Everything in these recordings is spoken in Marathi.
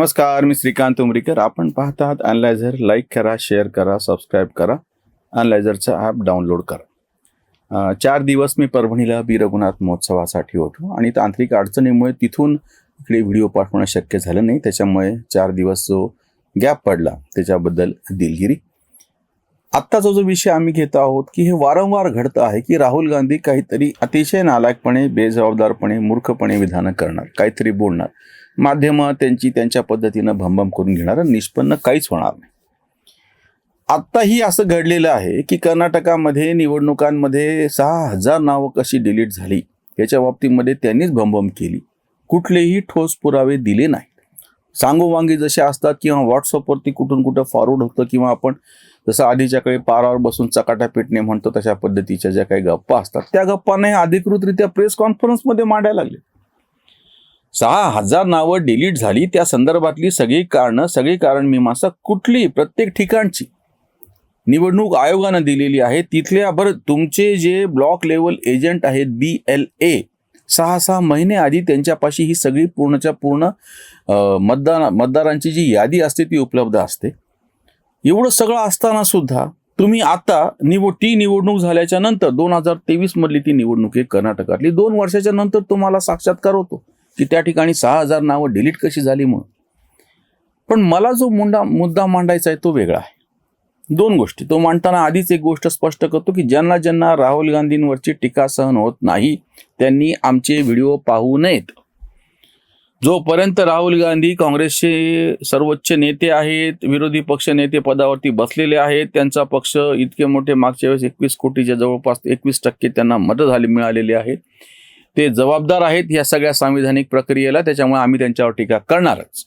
नमस्कार मी श्रीकांत उमरीकर. आपण पाहतात अनलायझर लाईक करा शेअर करा सबस्क्राईब करा. अनलायझरचं ॲप डाउनलोड करा. चार दिवस मी परभणीला बी रघुनाथ महोत्सवासाठी होतो आणि तांत्रिक अडचणीमुळे तिथून इकडे व्हिडिओ पाठवणं शक्य झालं नाही. त्याच्यामुळे चार दिवस जो गॅप पडला त्याच्याबद्दल दिलगिरी. आत्ताचा जो विषय आम्ही घेत आहोत की हे वारंवार घडतं आहे की राहुल गांधी काहीतरी अतिशय नालायकपणे बेजबाबदारपणे मूर्खपणे विधानं करणार काहीतरी बोलणार. माध्यमं त्यांची त्यांच्या पद्धतीनं भमभम करून घेणार निष्पन्न काहीच होणार नाही. आत्ताही असं घडलेलं आहे की कर्नाटकामध्ये निवडणुकांमध्ये सहा हजार नावं कशी डिलीट झाली याच्या बाबतीमध्ये त्यांनीच भमभम केली. कुठलेही ठोस पुरावे दिले नाहीत. सांगोवांगी जसे असतात किंवा व्हॉट्सअपवरती कुठून कुठं फॉरवर्ड होतं किंवा आपण जसं आधीच्या काळी पारावर बसून चकाटा पेटणे म्हणतो तशा पद्धतीच्या ज्या काही गप्पा असतात त्या गप्पाने अधिकृतरित्या प्रेस कॉन्फरन्समध्ये मांडायला लागले सहा हजार नावं डिलीट झाली त्या संदर्भातली सगळी कारणं सगळी कारण मीमांसा कुठली प्रत्येक ठिकाणची निवडणूक आयोगानं दिलेली आहे. तिथल्या बरं तुमचे जे ब्लॉक लेवल एजंट आहेत बी एल ए सहा सहा महिने आधी त्यांच्यापाशी ही सगळी पूर्णच्या पूर्ण अं, मतदार मतदारांची जी यादी असते ती उपलब्ध असते. एवढं सगळं असताना सुद्धा तुम्ही आता निवड ती निवडणूक झाल्याच्यानंतर दोन हजार तेवीसमधली ती निवडणूक आहे कर्नाटकातली. दोन वर्षाच्या नंतर तुम्हाला साक्षात्कार होतो. की त्या ठिकाणी सहा हजार नावं डिलीट कशी झाली म्हणून. पण मला जो मुंडा मुद्दा मांडायचा आहे तो वेगळा आहे. दोन गोष्टी. तो मांडताना आधीच एक गोष्ट स्पष्ट करतो की ज्यांना ज्यांना राहुल गांधींवरची टीका सहन होत नाही त्यांनी आमचे व्हिडिओ पाहू नयेत. जोपर्यंत राहुल गांधी काँग्रेसचे सर्वोच्च नेते आहेत विरोधी पक्ष नेते पदावरती बसलेले आहेत त्यांचा पक्ष इतके मोठे मागच्या वेळेस एकवीस कोटीच्या जवळपास एकवीस टक्के त्यांना मतं झाली मिळालेली आहेत ते जबाबदार आहेत या सगळ्या सांविधानिक प्रक्रियेला त्याच्यामुळे आम्ही त्यांच्यावर टीका करणारच.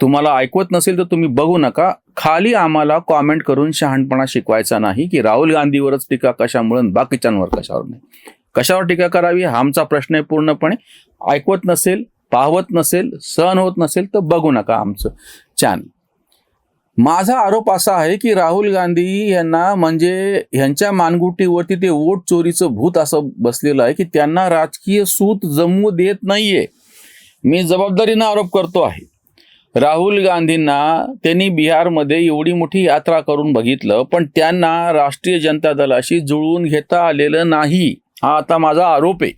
तुम्हाला ऐकवत नसेल तर तुम्ही बघू नका. खाली आम्हाला कॉमेंट करून शहाणपणा शिकवायचा नाही की राहुल गांधीवरच टीका कशामुळे बाकीच्यांवर कशावर नाही. कशावर टीका करावी हा आमचा प्रश्न आहे पूर्णपणे. ऐकवत नसेल पाहवत नसेल सहन होत नसेल तर बघू नका आमचं चॅनल माझा आरोप असा आहे की राहुल गांधी यांना म्हणजे ह्यांच्या मानगुटीवरती ते वोट चोरीचं भूत असं बसलेलं आहे की त्यांना राजकीय सूत जमवू देत नाहीये. मी जबाबदारीनं आरोप करतो आहे. राहुल गांधींना त्यांनी बिहारमध्ये एवढी मोठी यात्रा करून बघितलं पण त्यांना राष्ट्रीय जनता दलाशी जुळवून घेता आलेलं नाही. हा आता माझा आरोप आहे.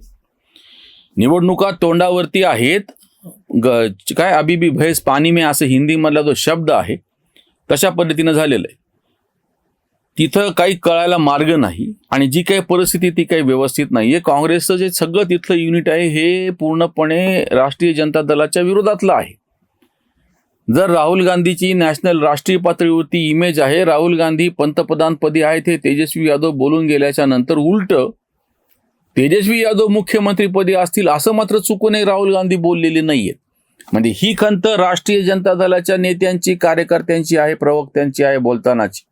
निवडणुका तोंडावरती आहेत. ग काय अबिबी भैस पाणी मे असं हिंदीमधला जो शब्द आहे तशा पद्धतीनं झालेलं आहे. तिथं काही कळायला मार्ग नाही आणि जी काही परिस्थिती ती काही व्यवस्थित नाही. आहे काँग्रेसचं जे सगळं तिथलं युनिट आहे हे पूर्णपणे राष्ट्रीय जनता दलाच्या विरोधातलं आहे. जर राहुल गांधीची नॅशनल राष्ट्रीय पातळीवरती इमेज आहे राहुल गांधी पंतप्रधानपदी आहेत हे तेजस्वी यादव बोलून गेल्याच्यानंतर उलट तेजस्वी यादव मुख्यमंत्रीपदी असतील असं मात्र चुकूनही राहुल गांधी बोललेले नाहीयेत. म्हणजे ही खंत राष्ट्रीय जनता दलाच्या नेत्यांची कार्यकर्त्यांची आहे प्रवक्त्यांची आहे बोलतानाची.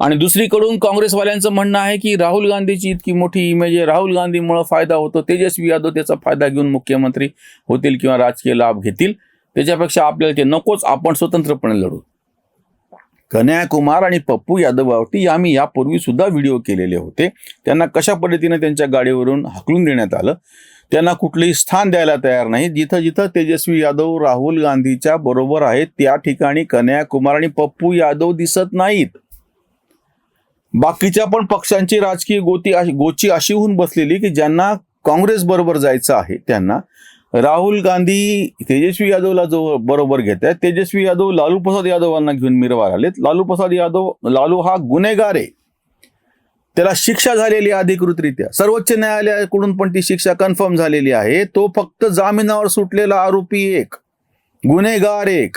आणि दुसरीकडून काँग्रेसवाल्यांचं म्हणणं आहे की राहुल गांधीची इतकी मोठी इमेज आहे. राहुल गांधीमुळं फायदा होतो. तेजस्वी यादव त्याचा फायदा घेऊन मुख्यमंत्री होतील किंवा राजकीय लाभ घेतील. त्याच्यापेक्षा आपल्याला ते नकोच. आपण स्वतंत्रपणे लढू. कन्याकुमार आणि पप्पू यादववरती आम्ही यापूर्वी सुद्धा व्हिडिओ केलेले होते. त्यांना कशा पद्धतीने त्यांच्या गाडीवरून हाकलून देण्यात आलं? त्यांना कुठलंही स्थान द्यायला तयार नाही. जिथं जिथं तेजस्वी यादव राहुल गांधीच्या बरोबर आहेत त्या ठिकाणी कन्याकुमार आणि पप्पू यादव दिसत नाहीत. बाकीच्या पण पक्षांची राजकीय गोती गोची अशी होऊन बसलेली की ज्यांना काँग्रेस बरोबर जायचं आहे त्यांना राहुल गांधी तेजस्वी यादवला जो बरोबर घेत आहेत तेजस्वी यादव लालू प्रसाद यादवांना घेऊन मिरवार आलेत. लालू प्रसाद यादव लालू हा गुन्हेगार आहे. त्याला शिक्षा झालेली आहे अधिकृतरित्या. सर्वोच्च न्यायालयाकडून पण ती शिक्षा कन्फर्म झालेली आहे. तो फक्त जामिनावर सुटलेला आरोपी एक गुन्हेगार एक.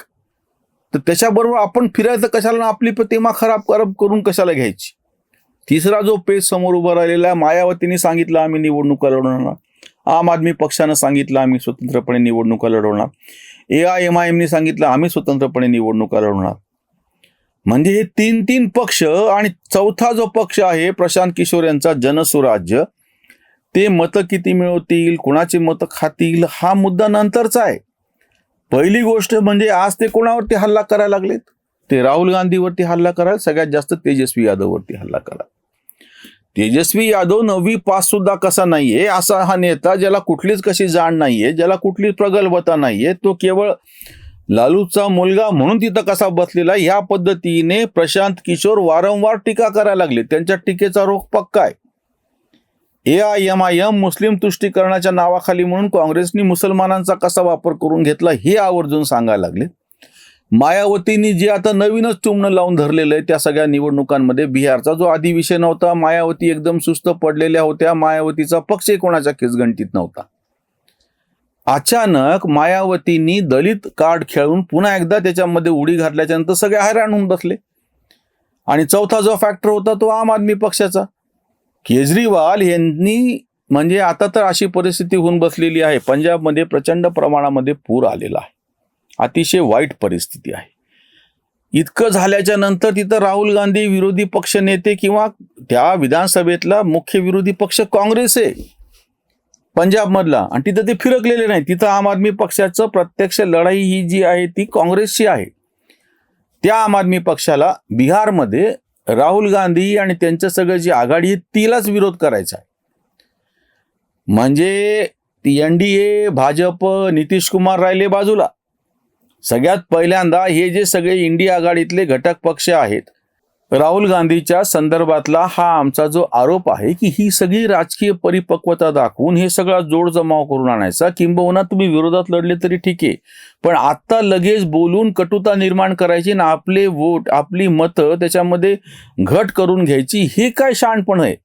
तर त्याच्याबरोबर आपण फिरायचं कशाला आपली प्रतिमा खराब खराब करून कशाला घ्यायची? तिसरा जो पेज समोर उभा राहिलेला आहे मायावतीने सांगितलं आम्ही निवडणुका लढवणार. आम आदमी पक्षानं सांगितलं आम्ही स्वतंत्रपणे निवडणुका लढवणार. ए आय एम आय एमने सांगितलं आम्ही स्वतंत्रपणे निवडणुका लढवणार. म्हणजे हे तीन तीन पक्ष आणि चौथा जो पक्ष आहे प्रशांत किशोर यांचा जनसुराज्य ते मतं किती मिळवतील कुणाचे मतं खातील हा मुद्दा नंतरचा आहे. पहिली गोष्ट म्हणजे आज ते कोणावरती हल्ला करायला लागलेत? ते राहुल गांधीवरती हल्ला करायला सगळ्यात जास्त तेजस्वी यादववरती हल्ला करा तेजस्वी यादव नववी पास सुद्धा कसा नाहीये असा हा नेता ज्याला कुठलीच कशी जाण नाहीये ज्याला कुठलीच प्रगल्भता नाहीये तो केवळ लालूचा मुलगा म्हणून तिथं कसा बसलेला या पद्धतीने प्रशांत किशोर वारंवार टीका करायला लागले. त्यांच्या टीकेचा रोख पक्का आहे. A I M I M Muslim तुष्टीकरणाच्या नावाखाली म्हणून काँग्रेसनी मुसलमानांचा कसा वापर करून घेतला हे आवर्जून सांगायला लागले. मायावतींनी जे आता नवीनच चुमणं लावून धरलेलं आहे त्या सगळ्या निवडणुकांमध्ये बिहारचा जो आधी विषय नव्हता मायावती एकदम सुस्त पडलेल्या होत्या मायावतीचा पक्षही कोणाच्या खिसगंटीत नव्हता? अचानक मायावतींनी दलित कार्ड खेळून पुन्हा एकदा त्याच्यामध्ये उडी घातल्याच्या नंतर सगळे हैराण होऊन बसले. आणि चौथा जो फॅक्टर होता तो आम आदमी पक्षाचा. केजरीवाल यांनी म्हणजे आता तर अशी परिस्थिती होऊन बसलेली आहे. पंजाबमध्ये प्रचंड प्रमाणामध्ये पूर आलेला आहे. अतिशय वाईट परिस्थिती आहे. इतकं झाल्याच्यानंतर तिथं राहुल गांधी विरोधी पक्ष नेते किंवा त्या विधानसभेतला मुख्य विरोधी पक्ष काँग्रेस आहे. पंजाबमधला. आणि तिथं ते फिरकलेले नाही तिथं आम आदमी पक्षाचं प्रत्यक्ष लढाई ही जी आहे ती काँग्रेसची आहे. त्या आम आदमी पक्षाला बिहारमध्ये राहुल गांधी आणि त्यांचं सगळं जी आघाडी आहे तिलाच विरोध करायचा आहे. म्हणजे N D A Bhajap Nitish Kumar राहिले बाजूला. सगळ्यात पहिल्यांदा हे जे सगळे इंडिया आघाडीतले घटक पक्ष आहेत राहुल गांधीच्या संदर्भातला हा आमचा जो आरोप आहे की ही सगळी राजकीय परिपक्वता दाखवून हे सगळा जोड जमाव करून आणायचा किंबहुना तुम्ही विरोधात लढले तरी ठीक आहे. पण आत्ता लगेच बोलून कटुता निर्माण करायची ना आपले वोट आपली मतं त्याच्यामध्ये घट करून घ्यायची हे काय शहाणपण आहे?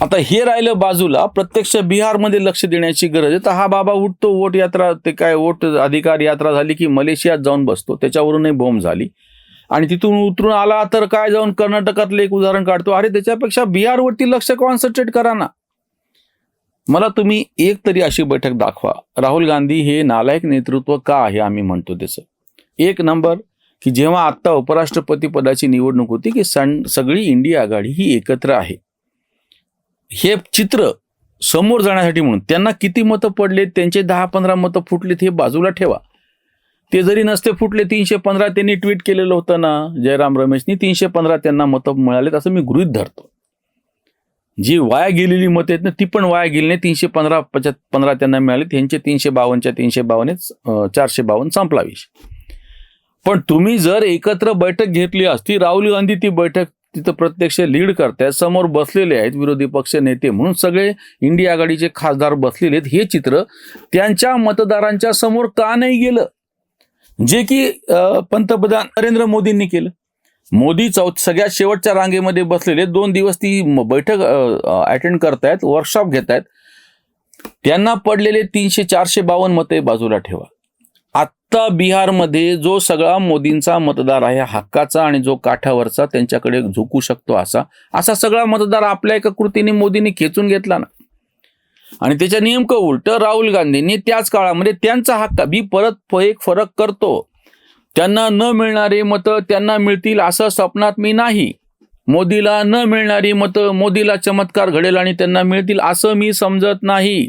आता हे राहिलं बाजूला प्रत्यक्ष बिहारमध्ये लक्ष देण्याची गरज आहे. तर हा बाबा उठतो वोट यात्रा ते काय वोट अधिकार यात्रा झाली की मलेशियात जाऊन बसतो त्याच्यावरूनही बोंब झाली. आणि तिथून उतरून आला तर काय जाऊन कर्नाटकातलं एक उदाहरण काढतो. अरे त्याच्यापेक्षा बिहारवरती लक्ष कॉन्सन्ट्रेट करा ना. मला तुम्ही एक तरी अशी बैठक दाखवा. राहुल गांधी हे नालायक नेतृत्व का आहे आम्ही म्हणतो त्याचं एक नंबर की जेव्हा आत्ता उपराष्ट्रपती पदाची निवडणूक होती की सण सगळी इंडिया आघाडी ही एकत्र आहे. हे चित्र समोर जाण्यासाठी म्हणून त्यांना किती मतं पडलेत त्यांचे दहा पंधरा मतं फुटलेत हे बाजूला ठेवा. ते जरी नसते फुटले तीनशे पंधरा त्यांनी ट्विट केलेलं होतं ना जयराम रमेशनी तीनशे पंधरा त्यांना मतं मिळालेत असं मी गृहित धरतो. जी वाया गेलेली मतं आहेत ना ती पण वाया गेली नाही. तीनशे पंधरा पचात पंधरा त्यांना मिळालेत. त्यांचे तीनशे बावन्नच्या तीनशे बावन्नच चारशे बावन्न संपला विषय पण तुम्ही जर एकत्र बैठक घेतली असती राहुल गांधी ती बैठक तिथं प्रत्यक्ष लीड करतायत समोर बसलेले आहेत विरोधी पक्ष नेते म्हणून सगळे इंडिया आघाडीचे खासदार बसलेले आहेत हे चित्र त्यांच्या मतदारांच्या समोर का नाही गेलं? जे की पंतप्रधान नरेंद्र मोदींनी केलं. मोदी चौ सगळ्यात शेवटच्या रांगेमध्ये बसलेले दोन दिवस ती बैठक अटेंड करतायत वर्कशॉप घेत आहेत त्यांना पडलेले तीनशे चारशे बावन्न मते बाजूला ठेवा. आत्ता बिहारमध्ये जो सगळा मोदींचा मतदार आहे हक्काचा आणि जो काठावरचा त्यांच्याकडे झुकू शकतो असा असा सगळा मतदार आपल्या एका कृतीने मोदींनी खेचून घेतला ना. आणि त्याच्या नेमकं उलट राहुल गांधींनी त्याच काळामध्ये त्यांचा हक्क मी परत एक फरक करतो. त्यांना न मिळणारे मतं त्यांना मिळतील असं स्वप्नात मी नाही. मोदीला न मिळणारी मतं मोदीला चमत्कार घडेल आणि त्यांना मिळतील असं मी समजत नाही.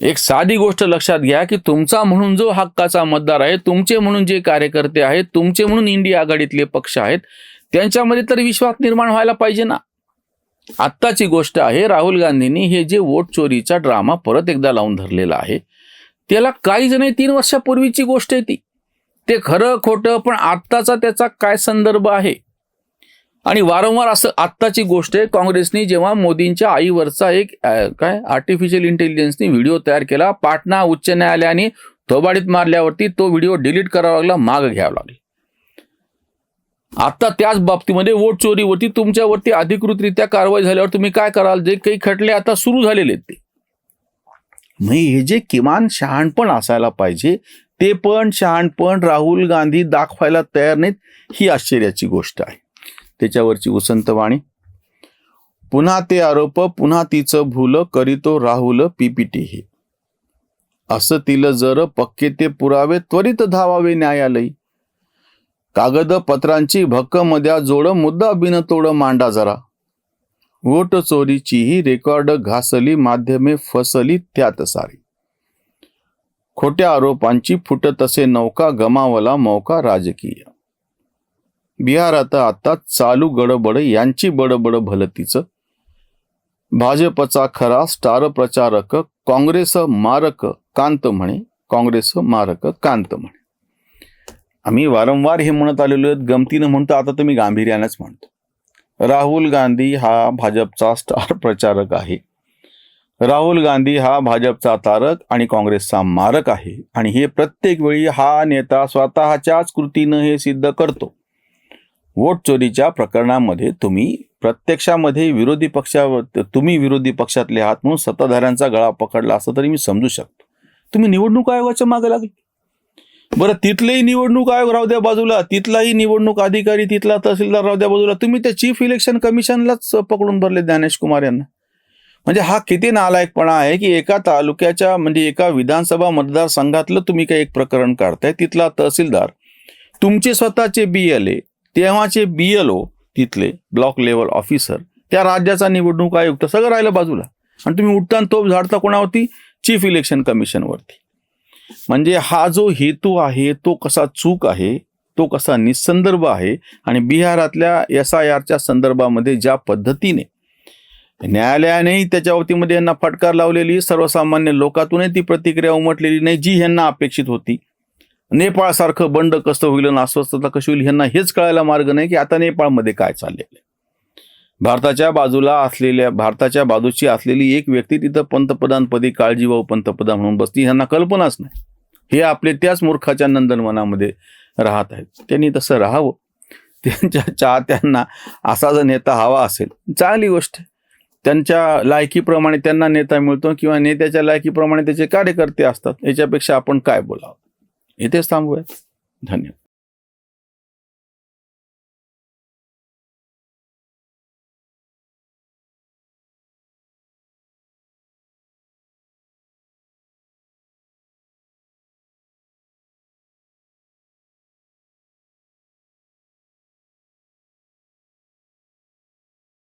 एक साधी गोष्ट लक्षात घ्या की तुमचा म्हणून जो हक्काचा मतदार आहे तुमचे म्हणून जे कार्यकर्ते आहेत तुमचे म्हणून इंडिया आघाडीतले पक्ष आहेत त्यांच्यामध्ये तर विश्वास निर्माण व्हायला पाहिजे ना. आत्ताची गोष्ट आहे राहुल गांधींनी हे जे वोट चोरीचा ड्रामा परत एकदा लावून धरलेला आहे त्याला काहीच नाही तीन वर्षापूर्वीची गोष्ट आहे ती. ते खरं खोटं पण आत्ताचा त्याचा काय संदर्भ आहे? आणि वारंवार असं आत्ताची गोष्ट आहे काँग्रेसनी जेव्हा मोदींच्या आईवरचा एक काय आर्टिफिशियल इंटेलिजन्सनी व्हिडिओ तयार केला पाटणा उच्च न्यायालयाने थोबाडीत मारल्यावरती तो व्हिडिओ डिलीट करावा लागला माग घ्यावा लागला. आता त्याच बाबतीमध्ये वोट चोरीवरती तुमच्यावरती अधिकृतरित्या कारवाई झाल्यावर तुम्ही काय कराल? जे काही खटले आता सुरू झालेले ते. मग हे जे किमान शहाणपण असायला पाहिजे ते पण शहाणपण राहुल गांधी दाखवायला तयार नाहीत ही आश्चर्याची गोष्ट आहे. त्याच्यावरची वसंतवाणी पुन्हा ते आरोप पुन्हा तिचं भूल करीतो राहुल पीपीटी हे. असं तिला जर पक्के ते पुरावे त्वरित धावावे न्यायालयी. कागदपत्रांची भक्कमद्या जोड मुद्दा बिनतोड मांडा जरा. वोट चोरीचीही रेकॉर्ड घासली माध्यमे फसली त्यात सारी. खोट्या आरोपांची फुटत असे नौका गमावला मौका राजकीय. बिहारात आता चालू गडबड यांची बडबड भलतीच. भाजपचा खरा स्टार प्रचारक काँग्रेस मारक कांत म्हणे. काँग्रेस मारक कांत म्हणे. आम्ही वारंवार हे म्हणत आलेलो आहेत गमतीनं म्हणतो आता तर मी गांभीर्यानेच म्हणतो. राहुल गांधी हा भाजपचा स्टार प्रचारक आहे. राहुल गांधी हा भाजपचा तारक आणि काँग्रेसचा मारक आहे. आणि हे प्रत्येक वेळी हा नेता स्वतःच्याच कृतीनं हे सिद्ध करतो. वोट चोरीच्या प्रकरणामध्ये तुम्ही प्रत्यक्षामध्ये विरोधी पक्षावर तुम्ही विरोधी पक्षातले आहात म्हणून सत्ताधाऱ्यांचा गळा पकडला असं तरी मी समजू शकतो. तुम्ही निवडणूक आयोगाच्या मागे लागले. बरं तिथलेही निवडणूक आयोग राहू द्या बाजूला. तिथलाही निवडणूक अधिकारी तिथला तहसीलदार राहू द्या बाजूला. तुम्ही त्या चीफ इलेक्शन कमिशनलाच पकडून भरले ज्ञानेश कुमार यांना. म्हणजे हा किती नालायकपणा आहे की एका तालुक्याच्या म्हणजे एका विधानसभा मतदारसंघातलं तुम्ही काही एक प्रकरण काढताय. तिथला तहसीलदार तुमचे स्वतःचे बी एल ए तेव्हाचे बी एल ओ तिथले ब्लॉक लेवल ऑफिसर त्या राज्याचा निवडणूक आयुक्त सगळं राहिलं बाजूला. आणि तुम्ही उठताना तोप झाडता कोणावरती? चीफ इलेक्शन कमिशनवरती म्हणजे हा जो हेतू आहे तो कसा चूक आहे तो कसा निसंदर्भ आहे आणि बिहारातल्या एस आय आरच्या संदर्भामध्ये ज्या पद्धतीने न्यायालयानेही त्याच्या वतीमध्ये यांना फटकार लावलेली सर्वसामान्य लोकातूनही ती प्रतिक्रिया उमटलेली नाही जी ह्यांना अपेक्षित होती. नेपाळसारखं बंड कसं होईल आणि अस्वस्थता कशी होईल ह्यांना हेच कळायला मार्ग नाही की आता नेपाळमध्ये काय चाललेलं आहे. भारताच्या बाजूला असलेल्या भारताच्या बाजूची असलेली एक व्यक्ती तिथं पंतप्रधानपदी काळजीवाहू पंतप्रधान म्हणून बसती ह्यांना कल्पनाच नाही. हे आपले त्याच मूर्खाच्या नंदनवनामध्ये राहत आहेत. त्यांनी तसं राहावं. त्यांच्या चाहत्यांना असा जर नेता हवा असेल चांगली गोष्ट त्यांच्या लायकीप्रमाणे त्यांना नेता मिळतो किंवा नेत्याच्या लायकीप्रमाणे त्याचे कार्यकर्ते असतात याच्यापेक्षा आपण काय बोलावं? इथेच थांबूया. धन्यवाद.